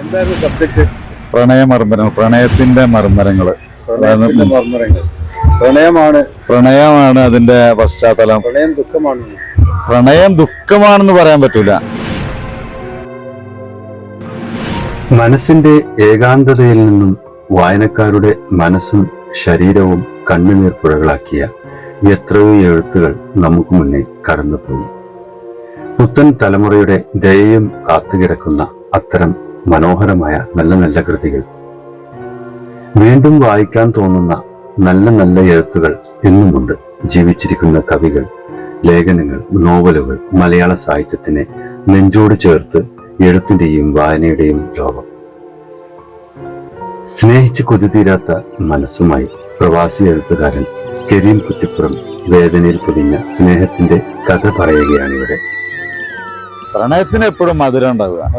എന്തായിരുന്നു സബ്ജക്ട് പ്രണയ മർമ്മരങ്ങൾ പ്രണയത്തിന്റെ മർമ്മരങ്ങൾ. പ്രണയമാണ്. പ്രണയമാണ് അതിന്റെ പശ്ചാത്തലം. പ്രണയം ദുഃഖമാണ്. പ്രണയം ദുഃഖമാണെന്ന് പറയാൻ പറ്റൂല. മനസ്സിന്റെ ഏകാന്തതയിൽ നിന്നും വായനക്കാരുടെ മനസ്സും ശരീരവും കണ്ണുനീർ പുഴകളാക്കിയ എത്രയോ എഴുത്തുകൾ നമുക്ക് മുന്നേ കടന്നുപോയി. പുത്തൻ തലമുറയുടെ ദയയും കാത്തുകിടക്കുന്ന അത്തരം മനോഹരമായ നല്ല നല്ല കൃതികൾ. വീണ്ടും വായിക്കാൻ തോന്നുന്ന നല്ല നല്ല എഴുത്തുകൾ എന്നുമുണ്ട് ജീവിച്ചിരിക്കുന്ന കവികൾ ലേഖനങ്ങൾ നോവലുകൾ മലയാള സാഹിത്യത്തിനെ നെഞ്ചോട് ചേർത്ത് എഴുത്തിന്റെയും വായനയുടെയും ലോകം. സ്നേഹിച്ച് കൊതിതീരാത്ത മനസ്സുമായി പ്രവാസി എഴുത്തുകാരൻ കരീം കുറ്റിപ്പുറം വേദനയിൽ പൊതിഞ്ഞ സ്നേഹത്തിന്റെ കഥ പറയുകയാണിവിടെ പ്രണയത്തിന് എപ്പോഴും മധുരം ഉണ്ടാവുക.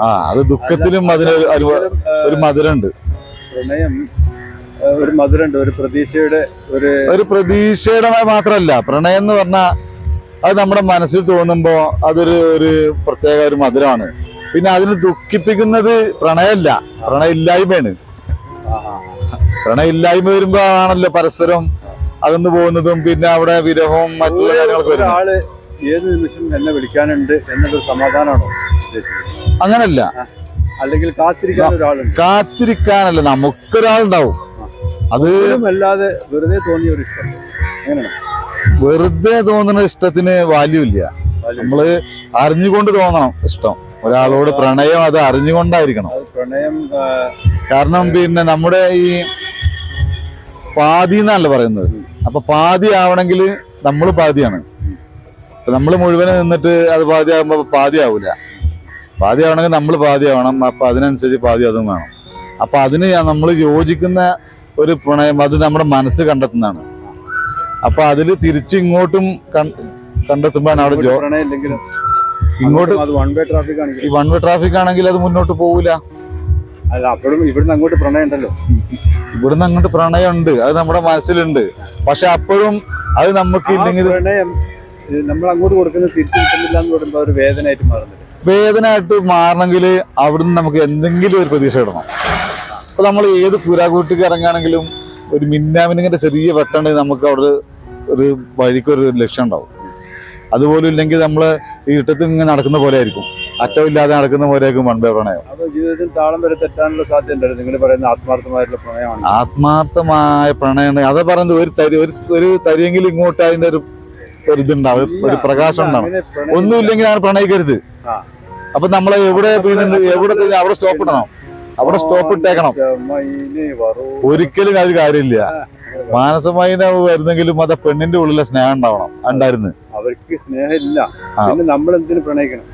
ആ അത് ദുഃഖത്തിലും മധുര ഒരു- മധുരമുണ്ട്. പ്രണയം ഒരു മധുരമുണ്ട് ഒരു പ്രതീക്ഷയുടെ ഒരു ഒരു പ്രതീക്ഷയുടെ മാത്രമല്ല. പ്രണയം എന്ന് പറഞ്ഞാൽ അത് നമ്മുടെ മനസ്സിൽ തോന്നുമ്പോൾ അതൊരു ഒരു പ്രത്യേക ഒരു മധുരമാണ്. പിന്നെ അതിന് ദുഃഖിപ്പിക്കുന്നത് പ്രണയമല്ല. പ്രണയം ഇല്ലായ്മയാണ് ആ, ആ, ആ. പ്രണയം ഇല്ലായ്മ വരുമ്പോ ആണല്ലോ പരസ്പരം അകന്നു പോകുന്നതും പിന്നെ അവിടെ വിരഹവും മറ്റുള്ള കാര്യങ്ങളൊക്കെ വരുന്നത്. ഏത് നിമിഷം എന്നെ വിളിക്കാനുണ്ട് എന്നൊരു സമാധാനമാണോ? അങ്ങനല്ല. അല്ലെങ്കിൽ കാത്തിരിക്കാൻ ഒരാളുണ്ട്. കാത്തിരിക്കാനല്ല നമുക്കൊരാളുണ്ടാവും. അത് അല്ലാതെ വെറുതെ തോന്നിയ ഒരു ഇഷ്ടം. അങ്ങനെയാണ് വെറുതെ തോന്നുന്ന ഇഷ്ടത്തിന് വാല്യൂ ഇല്ല നമ്മൾ അറിഞ്ഞുകൊണ്ട് തോന്നണം ഇഷ്ടം. ഒരാളോട് പ്രണയം അത് അറിഞ്ഞുകൊണ്ടായിരിക്കണം. പ്രണയം കാരണം പിന്നെ നമ്മുടെ ഈ പാതി എന്നല്ല പറയുന്നത്. അപ്പൊ പാതി ആവണമെങ്കിൽ നമ്മൾ പാതിയാണ്. നമ്മൾ മുഴുവൻ നിന്നിട്ട് അത് പാതി ആകുമ്പോ പാതി ആവൂല പാതി ആവണമെങ്കിൽ നമ്മൾ പാതി ആവണം അപ്പൊ അതിനനുസരിച്ച് പാതി അതും വേണം. അപ്പൊ അതിന് നമ്മൾ യോജിക്കുന്ന ഒരു പ്രണയം അത് നമ്മുടെ മനസ്സ് കണ്ടെത്തുന്നതാണ്. അപ്പൊ അതിൽ തിരിച്ചിങ്ങോട്ടും കണ്ടെത്തുമ്പോഴാണ് അവിടെ ജോ ഇങ്ങോട്ട് അത് വൺ വേ ട്രാഫിക് ഈ ആണെങ്കിൽ വൺ വേ ട്രാഫിക് ആണെങ്കിൽ അത് മുന്നോട്ട് പോകൂല അല്ല അപ്പോഴും ഇവിടുന്ന് അങ്ങോട്ട് പ്രണയം ഉണ്ടല്ലോ. ഇവിടുന്ന് അങ്ങോട്ട് പ്രണയം ഉണ്ട് അത് നമ്മുടെ മനസ്സിലുണ്ട്. പക്ഷെ അപ്പോഴും അത് നമുക്ക് ഇല്ലെങ്കിൽ നമ്മൾ അങ്ങോട്ട് കൊടുക്കുന്നത് തിരിച്ചു കിട്ടുന്നില്ല എന്ന് പറയുമ്പോൾ ഒരു വേദനയായിട്ട് മാറുന്നത് വേദനയായിട്ട് മാറണമെങ്കിൽ അവിടുന്ന് നമുക്ക് എന്തെങ്കിലും ഒരു പ്രതീക്ഷ ഇടണം അപ്പൊ നമ്മൾ ഏത് പുരാകൂട്ടിക്ക് ഇറങ്ങുകയാണെങ്കിലും ഒരു മിന്നാമിനിങ്ങിന്റെ ചെറിയ വെട്ടുണ്ടെങ്കിൽ നമുക്ക് അവിടെ ഒരു വഴിക്കൊരു ലക്ഷ്യം ഉണ്ടാവും. അതുപോലും ഇല്ലെങ്കിൽ നമ്മൾ ഈ ഇട്ടത്ത് ഇങ്ങനെ നടക്കുന്ന പോലെ ആയിരിക്കും. അറ്റമില്ലാതെ നടക്കുന്ന പോലെ ആയിരിക്കും മൺപേ പ്രണയം. ജീവിതത്തിൽ താളം വരെ തെറ്റാനുള്ള സാധ്യത നിങ്ങൾ പറയുന്ന ആത്മാർത്ഥമായിട്ടുള്ള പ്രണയമാണ്. ആത്മാർത്ഥമായ പ്രണയം അതാ പറയുന്നത് ഒരു തരി ഒരു തരിയെങ്കിലും ഇങ്ങോട്ട് അതിന്റെ ഒരു ഒരു ഇതുണ്ടാവും ഒരു- പ്രകാശം ഉണ്ടാവും. ഒന്നുമില്ലെങ്കിൽ ഞാൻ പ്രണയിക്കരുത്. അപ്പൊ നമ്മൾ എവിടെ വീണ് എവിടെ അവിടെ സ്റ്റോപ്പ് ഇടണം. അവിടെ സ്റ്റോപ്പ് ഇട്ടേക്കണം. ഒരിക്കലും അത് കാര്യമില്ല. മാനസമായി വരുന്നെങ്കിലും അത് പെണ്ണിന്റെ ഉള്ളിലെ സ്നേഹം ഉണ്ടാവണം. ഉണ്ടായിരുന്നു. അവർക്ക് സ്നേഹമില്ല. നമ്മൾ എന്തിനു പ്രണയിക്കണം?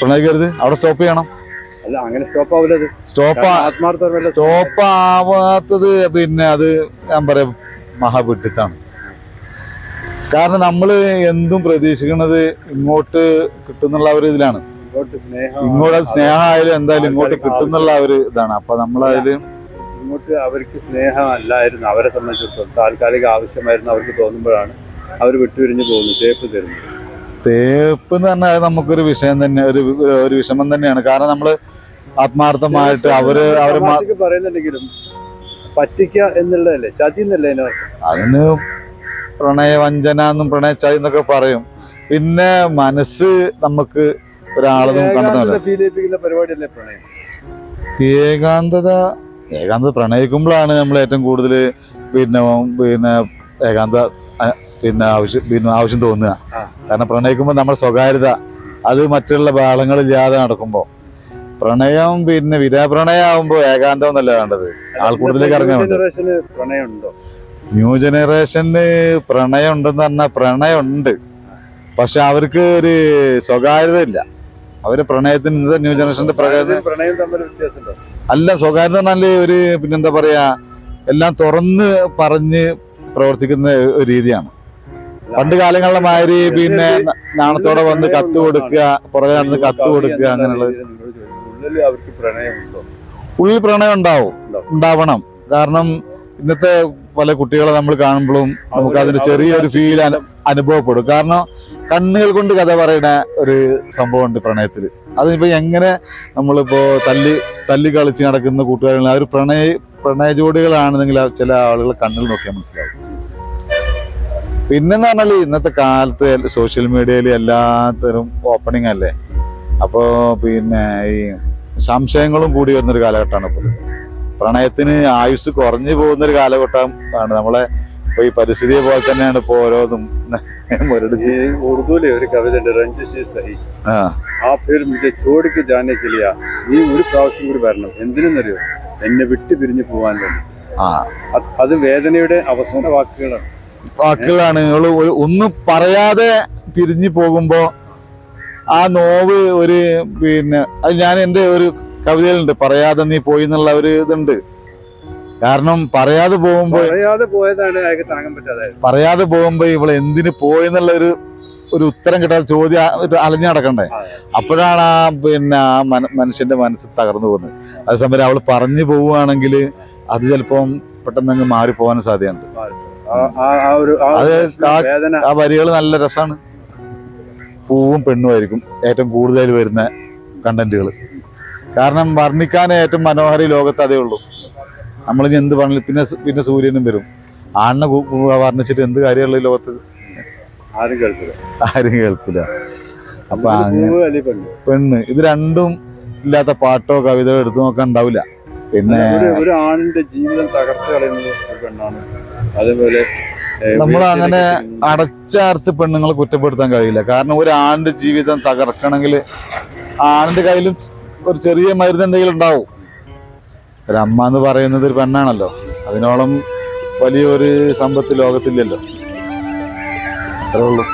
പ്രണയിക്കരുത്. അവിടെ സ്റ്റോപ്പ് ചെയ്യണം. അല്ല അങ്ങനെ സ്റ്റോപ്പ് ആവില്ല സ്റ്റോപ്പ് സ്റ്റോപ്പ് ആവാത്തത് പിന്നെ അത് ഞാൻ പറയാം മഹാപിട്ടിത്താണ് കാരണം നമ്മൾ എന്തും പ്രതീക്ഷിക്കുന്നത് ഇങ്ങോട്ട് കിട്ടുന്നുള്ള ഒരു ഇതിലാണ്. ഇങ്ങോട്ട് സ്നേഹം ഇങ്ങോട്ട് സ്നേഹമായാലും എന്തായാലും ഇങ്ങോട്ട് കിട്ടുന്നുള്ള ഒരു ഇതാണ്. അപ്പൊ നമ്മളതിൽ ഇങ്ങോട്ട് അവർക്ക് സ്നേഹമല്ലായിരുന്നു അവരെ സംബന്ധിച്ചിടത്തോളം. താൽക്കാലിക ആവശ്യമായിരുന്നു അവർക്ക് തോന്നുമ്പോഴാണ് അവർ വിട്ടുപിരിഞ്ഞു പോകുന്നത്. തേപ്പ് തരുന്നത്. തേപ്പ് എന്ന് പറഞ്ഞാൽ നമുക്കൊരു വിഷയം തന്നെ ഒരു ഒരു വിഷമം തന്നെയാണ്. കാരണം നമ്മൾ ആത്മാർത്ഥമായിട്ട് അവർ അവർ പറയുന്നുണ്ടെങ്കിലും പറ്റിക്ക എന്നുള്ളതല്ലേ? ചതി എന്നല്ലേ? അതിന് പ്രണയവഞ്ചന എന്നും പ്രണയച്ചായി എന്നൊക്കെ പറയും. പിന്നെ മനസ്സ് നമുക്ക് ഒരാളെന്നും കണ്ടെത്തുന്നില്ല ഏകാന്തത ഏകാന്തത പ്രണയിക്കുമ്പോഴാണ് നമ്മൾ ഏറ്റവും കൂടുതൽ പിന്നെ പിന്നെ ഏകാന്ത പിന്നെ ആവശ്യം പിന്നെ ആവശ്യം തോന്നുക. കാരണം പ്രണയിക്കുമ്പോൾ നമ്മുടെ സ്വകാര്യത അത് മറ്റുള്ള ബാളങ്ങളില്ലാതെ നടക്കുമ്പോൾ പ്രണയം പിന്നെ വിരാപ്രണയമാകുമ്പോൾ ഏകാന്തം എന്നല്ല വേണ്ടത്? ആൾക്കൂട്ടത്തിലേക്ക് ഇറങ്ങാൻ പ്രണയമുണ്ടോ? ന്യൂ ജനറേഷന് പ്രണയം ഉണ്ടെന്ന് പറഞ്ഞാൽ പ്രണയം ഉണ്ട് പക്ഷെ അവർക്ക് ഒരു സ്വകാര്യത ഇല്ല അവർ പ്രണയത്തിന് ഇന്നത്തെ ന്യൂ ജനറേഷന്റെ പ്രകാരം പ്രണയം തമ്മിൽ വ്യത്യാസമുണ്ടോ? അല്ല സ്വകാര്യത പറഞ്ഞാൽ ഒരു പിന്നെന്താ പറയാ എല്ലാം തുറന്ന് പറഞ്ഞ് പ്രവർത്തിക്കുന്ന ഒരു രീതിയാണ്. പണ്ട് കാലങ്ങളിലെ മാതിരി പിന്നെ ന- നാണത്തോടെ വന്ന് കത്ത് കൊടുക്കുക പുറകെ നടന്ന് കത്ത് കൊടുക്കുക അങ്ങനെയുള്ള ഉള്ളിൽ അവർക്ക് ഉള്ളിൽ പ്രണയം ഉണ്ടാവും. ഉണ്ടാവും. ഉണ്ടാവണം. കാരണം ഇന്നത്തെ പല കുട്ടികളെ നമ്മൾ കാണുമ്പോഴും നമുക്ക് അതിന്റെ ചെറിയൊരു ഫീൽ അനുഭവപ്പെടും. കാരണം കണ്ണുകൾ കൊണ്ട് കഥ പറയുന്ന ഒരു സംഭവമുണ്ട് പ്രണയത്തിൽ അതിപ്പോ എങ്ങനെ നമ്മളിപ്പോ തല്ലി തല്ലി കളിച്ച് നടക്കുന്ന കൂട്ടുകാരികൾ ആ ഒരു പ്രണയ പ്രണയ ജോഡികളാണെന്നെങ്കിൽ ചില ആളുകൾ കണ്ണിൽ നോക്കിയാൽ മനസ്സിലാവും. പിന്നെന്ന് പറഞ്ഞാൽ ഇന്നത്തെ കാലത്ത് സോഷ്യൽ മീഡിയയിൽ എല്ലാത്തരം ഓപ്പണിംഗ് അല്ലേ? അപ്പോ പിന്നെ ഈ സംശയങ്ങളും കൂടി വരുന്നൊരു കാലഘട്ടമാണ് ഇപ്പോൾ പ്രണയത്തിന് ആയുസ് കുറഞ്ഞു പോകുന്ന ഒരു കാലഘട്ടം നമ്മളെ ഇപ്പൊ ഈ പരിസ്ഥിതിയെ പോലെ തന്നെയാണ് ഇപ്പൊ ഓരോന്നും മുരടിച്ച്. ഉറുദുവിലെ ഒരു കവിത ആ. പേര് മുതൽ ചോടിക്ക് ജാനേക്കില്ല നീ ഒരു പ്രാവശ്യം കൂടി വരണം. എന്തിനെന്നറിയോ? എന്നെ വിട്ടു പിരിഞ്ഞു പോവാൻ വേണ്ടി അത് വേദനയുടെ അവസാന വാക്കുകളാണ്. വാക്കുകളാണ്. ഒന്ന് പറയാതെ പിരിഞ്ഞു പോകുമ്പോ ആ നോവ് ഒരു പിന്നെ അത് ഞാൻ എന്റെ ഒരു കവിതയിലുണ്ട് പറയാതെ നീ പോയി എന്നുള്ള ഒരു ഇതുണ്ട്. കാരണം പറയാതെ പോകുമ്പോ പറയാതെ പോയതാണ് അയാൾക്ക് താങ്ങാൻ പറ്റാതെ പറയാതെ പോകുമ്പോ ഇവൾ എന്തിനു പോയി എന്നുള്ള ഒരു ഒരു ഉത്തരം കിട്ടാതെ ചോദ്യം ഒരു അലഞ്ഞു നടക്കണ്ടേ? അപ്പോഴാണ് ആ പിന്നെ ആ മന- മനുഷ്യന്റെ മനസ്സ് തകർന്നു പോകുന്നത്. അതേസമയം അവൾ പറഞ്ഞു പോവുകയാണെങ്കിൽ അത് ചിലപ്പം പെട്ടെന്ന് അങ്ങ് സാധ്യതയുണ്ട്. ആ ഒരു ആ അത് ആ വരികൾ നല്ല രസമാണ് പൂവും പെണ്ണുമായിരിക്കും ഏറ്റവും കൂടുതൽ വരുന്ന കണ്ടന്റുകൾ കാരണം വർണിക്കാൻ ഏറ്റവും മനോഹര ലോകത്ത് അതേ ഉള്ളൂ. ഇനി എന്ത് പറഞ്ഞു പിന്നെ പിന്നെ സൂര്യനും വരും. ആണിനെ വർണിച്ചിട്ട് എന്ത് കാര്യമുള്ള ഈ ലോകത്ത്? ആരും കേൾക്കില്ല ആരും കേൾക്കില്ല അപ്പൊ പെണ്ണ്? ഇത് രണ്ടും ഇല്ലാത്ത പാട്ടോ കവിതയോ എടുത്തു നോക്കാൻ ഉണ്ടാവില്ല. പിന്നെ ഒരു ആണിന്റെ ജീവിതം തകർത്ത് കളയുന്നത് പെണ്ണാണ്. അതേപോലെ നമ്മൾ അങ്ങനെ അടച്ചാർത്ത് പെണ്ണുങ്ങളെ കുറ്റപ്പെടുത്താൻ കഴിയില്ല. കാരണം ഒരു ആണിന്റെ ജീവിതം തകർക്കണമെങ്കിൽ ആണിന്റെ കയ്യിലും ഒരു ചെറിയ മരുന്ന് എന്തെങ്കിലും ഉണ്ടാവും. ഒരു അമ്മ എന്ന് പറയുന്നത് ഒരു പെണ്ണാണല്ലോ. അതിനോളം വലിയൊരു സമ്പത്ത് ലോകത്തില്ലല്ലോ. അത്രേ ഉള്ളൂ.